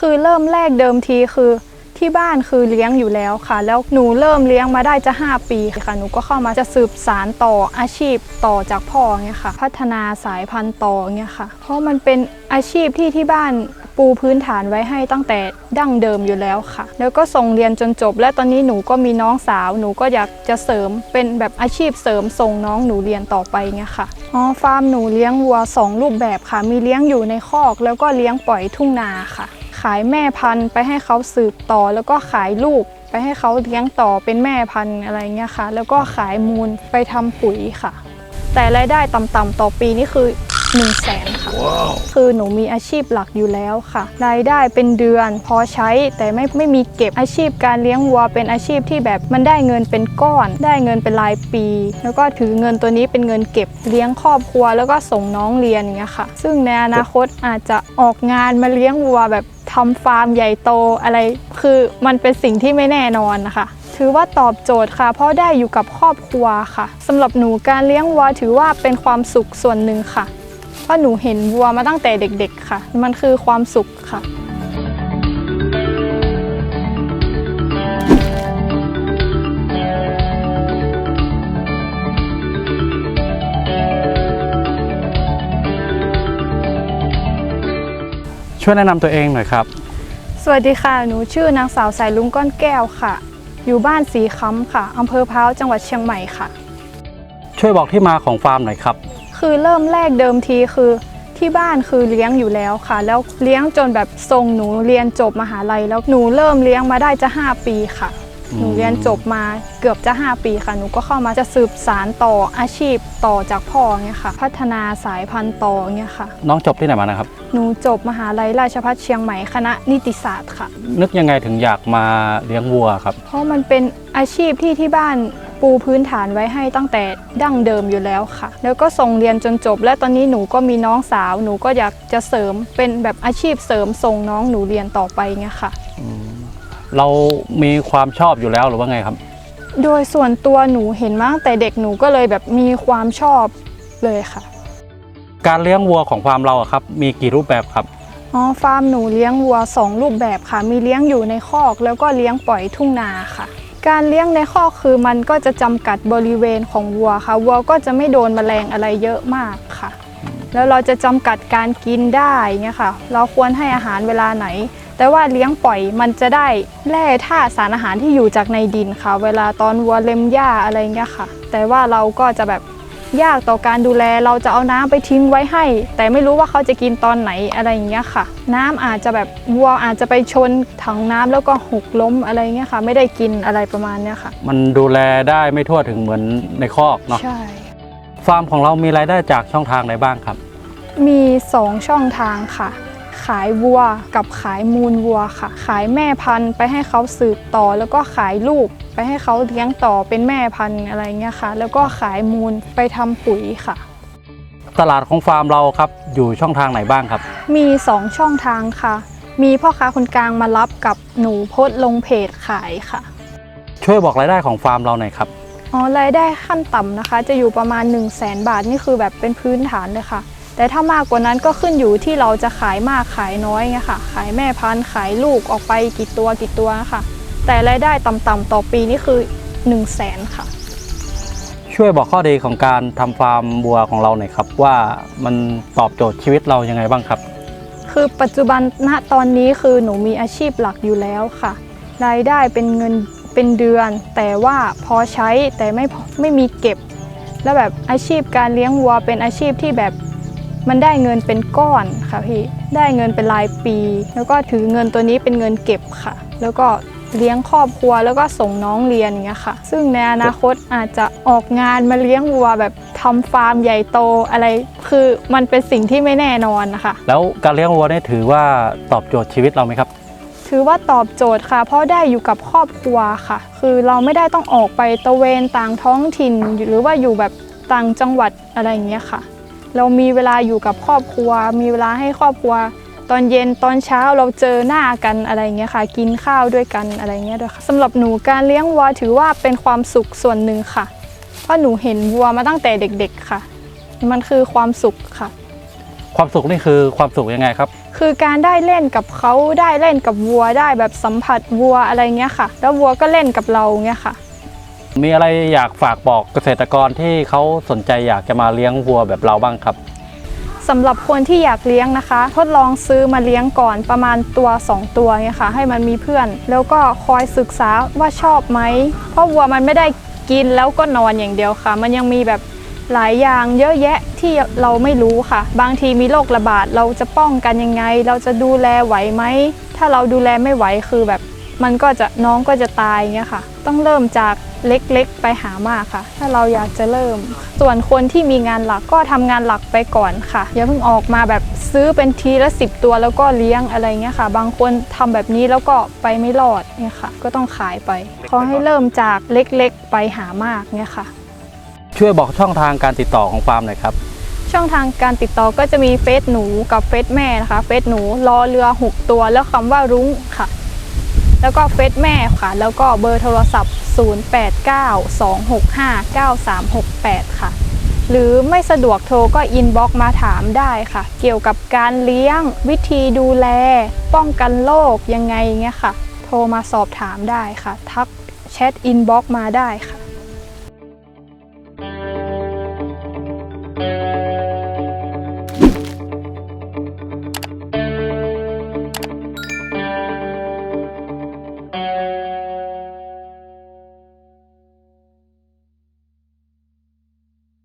คือเริ่มแรกเดิมทีคือที่บ้านคือเลี้ยงอยู่แล้วค่ะ แล้วหนูเริ่มเลี้ยงมาได้จะ 5 ปีค่ะ หนูก็เข้ามาจะสืบสารต่ออาชีพต่อจากพ่อเงี้ยค่ะ พัฒนาสายพันธุ์ต่อเงี้ยค่ะ เพราะมันเป็นอาชีพที่ที่บ้านปูพื้นฐานไว้ให้ตั้งแต่ดั้งเดิมอยู่แล้วค่ะ แล้วก็ส่งเรียนจนจบ และตอนนี้หนูก็มีน้องสาว หนูก็อยากจะเสริมเป็นแบบอาชีพเสริมส่งน้องหนูเรียนต่อไปเงี้ยค่ะ อ๋อ ฟาร์มหนูเลี้ยงวัวสองรูปแบบค่ะ มีเลี้ยงอยู่ในคอก แล้วก็เลี้ยงปล่อยทุ่งนาค่ะ ขายแม่พันธุ์ไปให้เขาสืบต่อ แล้วก็ขายลูกไปให้เขาเลี้ยงต่อเป็นแม่พันธุ์อะไรเงี้ยค่ะ แล้วก็ขายมูลไปทำปุ๋ยค่ะ แต่รายได้ต่ำๆต่อปีนี่คือ1นึ่งแสนค่ะคือหนูมีอาชีพหลักอยู่แล้วค่ะ รายได้เป็นเดือนพอใช้แต่ไม่ไม่มีเก็บอาชีพการเลี้ยงวัวเป็นอาชีพที่แบบมันได้เงินเป็นก้อน ได้เงินเป็นรายปี แล้วก็ถือเงินตัวนี้เป็นเงินเก็บเลี้ยงครอบครัว แล้วก็ส่งน้องเรียนอย่างเงี้ยค่ะ ซึ่งในอนาคตอาจจะออกงานมาเลี้ยงวัวแบบ ทำฟาร์มใหญ่โตอะไร คือมันเป็นสิ่งที่ไม่แน่นอนนะคะถือว่าตอบโจทย์ค่ะ เพราะได้อยู่กับครอบครัวค่ะสำหรับหนูการเลี้ยงวัวถือว่าเป็นความสุขส่วนหนึ่งค่ะ เพราะหนูเห็นวัวมาตั้งแต่เด็ก ๆ ค่ะ มันคือความสุขค่ะ ช่วยแนะนำตัวเองหน่อยครับ สวัสดีค่ะ หนูชื่อนางสาวสายลุงก้อนแก้วค่ะ อยู่บ้านสีค้ำค่ะอำเภอพร้าวจังหวัดเชียงใหม่ค่ะ ช่วยบอกที่มาของฟาร์มหน่อยครับ คือเริ่มแรกเดิมทีคือที่บ้านคือเลี้ยงอยู่แล้วค่ะ แล้วเลี้ยงจนแบบส่งหนูเรียนจบมหาลัย แล้วหนูเริ่มเลี้ยงมาได้จะ 5 ปีค่ะอืม หนูเรียนจบมาเกือบจะ 5 ปีค่ะ หนูก็เข้ามาจะสืบสารต่ออาชีพต่อจากพ่อเงี้ยค่ะ พัฒนาสายพันธุ์ต่อเงี้ยค่ะ น้องจบที่ไหนมานะครับ หนูจบมหาลัยราชภัฏเชียงใหม่คณะนิติศาสตร์ค่ะ นึกยังไงถึงอยากมาเลี้ยงวัวครับ เพราะมันเป็นอาชีพที่ที่บ้านปูพื้นฐานไว้ให้ตั้งแต่ดั้งเดิมอยู่แล้วค่ะ แล้วก็ส่งเรียนจนจบ และตอนนี้หนูก็มีน้องสาว หนูก็อยากจะเสริมเป็นแบบอาชีพเสริมส่งน้องหนูเรียนต่อไปเงี้ยค่ะ เรามีความชอบอยู่แล้วหรือว่าไงครับ โดยส่วนตัวหนูเห็นมาตั้งแต่เด็กหนูก็เลยแบบมีความชอบเลยค่ะ การเลี้ยงวัวของฟาร์มเราอะครับ มีกี่รูปแบบครับ อ๋อฟาร์มหนูเลี้ยงวัวสองรูปแบบค่ะ มีเลี้ยงอยู่ในคอก แล้วก็เลี้ยงปล่อยทุ่งนาค่ะ การเลี้ยงในคอกคือมันก็จะจำกัดบริเวณของวัวค่ะ วัวก็จะไม่โดนแมลงอะไรเยอะมากค่ะ แล้วเราจะจำกัดการกินได้เงี้ยค่ะ เราควรให้อาหารเวลาไหน แต่ว่าเลี้ยงปล่อยมันจะได้แร่ธาตุสารอาหารที่อยู่จากในดินค่ะ เวลาตอนวัวเล็มหญ้าอะไรเงี้ยค่ะ แต่ว่าเราก็จะแบบยากต่อการดูแลเราจะเอาน้ำไปทิ้งไว้ให้ แต่ไม่รู้ว่าเขาจะกินตอนไหนอะไรอย่างเงี้ยค่ะ น้ำอาจจะแบบวัวอาจจะไปชนถังน้ำแล้วก็หกล้มอะไรเงี้ยค่ะ ไม่ได้กินอะไรประมาณเนี้ยค่ะ มันดูแลได้ไม่ทั่วถึงเหมือนในคอกเนาะใช่ฟาร์มของเรามีรายได้จากช่องทางไหนบ้างครับ มีสองช่องทางค่ะ ขายวัวกับขายมูลวัวค่ะ ขายแม่พันธุ์ไปให้เขาสืบต่อ แล้วก็ขายลูกไปให้เขาเลี้ยงต่อเป็นแม่พันธุ์อะไรเงี้ยค่ะ แล้วก็ขายมูลไปทำปุ๋ยค่ะ ตลาดของฟาร์มเราครับอยู่ช่องทางไหนบ้างครับ มีสองช่องทางค่ะ มีพ่อค้าคนกลางมารับกับหนูโพสต์ลงเพจขายค่ะ ช่วยบอกรายได้ของฟาร์มเราหน่อยครับอ๋อรายได้ขั้นต่ำนะคะ จะอยู่ประมาณ 1 0 0 0 0แสนบาทนี่คือแบบเป็นพื้นฐานเลยค่ะ แต่ถ้ามากกว่านั้นก็ขึ้นอยู่ที่เราจะขายมากขายน้อยไงค่ะ ขายแม่พันธุ์ขายลูกออกไปกี่ตัวกี่ตัวค่ะแต่รายได้ต่ำๆต่อปีนี่คือ 1 0 0 0 0แสนค่ะ ช่วยบอกข้อดีของการทำฟาร์มวัวของเราหน่อยครับ ว่ามันตอบโจทย์ชีวิตเรายังไงบ้างครับ คือปัจจุบันณตอนนี้คือหนูมีอาชีพหลักอยู่แล้วค่ะ รายได้เป็นเงินเป็นเดือน แต่ว่าพอใช้แต่ไม่พอไม่มีเก็บ แล้วแบบอาชีพการเลี้ยงวัวเป็นอาชีพที่แบบ มันได้เงินเป็นก้อนค่ะพี่ได้เงินเป็นรายปี แล้วก็ถือเงินตัวนี้เป็นเงินเก็บค่ะ แล้วก็เลี้ยงครอบครัวแล้วก็ส่งน้องเรียนอย่างเงี้ยค่ะ ซึ่งในอนาคตอาจจะออกงานมาเลี้ยงวัวแบบทำฟาร์มใหญ่โตอะไร คือมันเป็นสิ่งที่ไม่แน่นอนนะคะแล้วการเลี้ยงวัวเนี่ยถือว่าตอบโจทย์ชีวิตเราไหมครับ ถือว่าตอบโจทย์ค่ะ เพราะได้อยู่กับครอบครัวค่ะ คือเราไม่ได้ต้องออกไปตระเวนต่างท้องถิ่น หรือว่าอยู่แบบต่างจังหวัดอะไรอย่างเงี้ยค่ะ เรามีเวลาอยู่กับครอบครัว มีเวลาให้ครอบครัว ตอนเย็นตอนเช้าเราเจอหน้ากันอะไรอย่างเงี้ยค่ะ กินข้าวด้วยกันอะไรเงี้ยด้วยค่ะสำหรับหนูการเลี้ยงวัวถือว่าเป็นความสุขส่วนหนึ่งค่ะ เพราะหนูเห็นวัวมาตั้งแต่เด็กๆค่ะ มันคือความสุขค่ะ ความสุขนี่คือความสุขยังไงครับ คือการได้เล่นกับเขาได้เล่นกับวัวได้แบบสัมผัสวัวอะไรเงี้ยค่ะ แล้ววัวก็เล่นกับเราเงี้ยค่ะ มีอะไรอยากฝากบอกเกษตรกรที่เขาสนใจอยากจะมาเลี้ยงวัวแบบเราบ้างครับสำหรับคนที่อยากเลี้ยงนะคะ ทดลองซื้อมาเลี้ยงก่อนประมาณตัว 2 ตัวเนี่ยค่ะ ให้มันมีเพื่อน แล้วก็คอยศึกษาว่าชอบไหม เพราะวัวมันไม่ได้กินแล้วก็นอนอย่างเดียวค่ะ มันยังมีแบบหลายอย่างเยอะแยะที่เราไม่รู้ค่ะ บางทีมีโรคระบาดเราจะป้องกันยังไง เราจะดูแลไหวไหม ถ้าเราดูแลไม่ไหวคือแบบ มันก็จะน้องก็จะตายเงี้ยค่ะ ต้องเริ่มจากเล็กๆไปหามากค่ะ ถ้าเราอยากจะเริ่ม ส่วนคนที่มีงานหลักก็ทำงานหลักไปก่อนค่ะอย่าเพิ่งออกมาแบบซื้อเป็นทีละสิบตัวแล้วก็เลี้ยงอะไรเงี้ยค่ะ บางคนทำแบบนี้แล้วก็ไปไม่รอดเนี่ยค่ะ ก็ต้องขายไปขอให้เริ่มจากเล็กๆไปหามากเนี่ยค่ะ ช่วยบอกช่องทางการติดต่อของฟาร์มหน่อยครับช่องทางการติดต่อก็จะมีเฟซหนูกับเฟซแม่นะคะ เฟซหนูรอเรือ 6 ตัวแล้วคำว่ารุ้งค่ะ แล้วก็เฟซแม่ค่ะ แล้วก็เบอร์โทรศัพท์ 0892659368 ค่ะ หรือไม่สะดวกโทรก็อินบ็อกมาถามได้ค่ะ เกี่ยวกับการเลี้ยง วิธีดูแล ป้องกันโรคยังไงเงี้ยค่ะ โทรมาสอบถามได้ค่ะ ทักแชทอินบ็อกมาได้ค่ะ